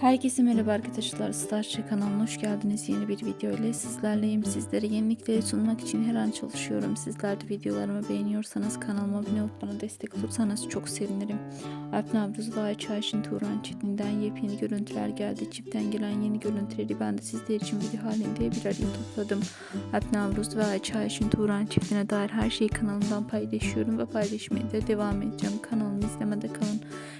Herkese merhaba arkadaşlar. Starçı kanalına hoş geldiniz. Yeni bir video ile sizlerleyim. Sizlere yenilikleri sunmak için her an çalışıyorum. Sizler de videolarımı beğeniyorsanız kanalıma abone olup bana destek olursanız çok sevinirim. Alp Navruz ve Ayça Ayşin Turan çiftinden yepyeni görüntüler geldi. Çiftten gelen yeni görüntüleri ben de sizler için video halinde bir araya topladım. Alp Navruz ve Ayça Ayşin Turan çiftine dair her şeyi kanalımdan paylaşıyorum ve paylaşmaya da devam edeceğim. Kanalımı izlemede kalın.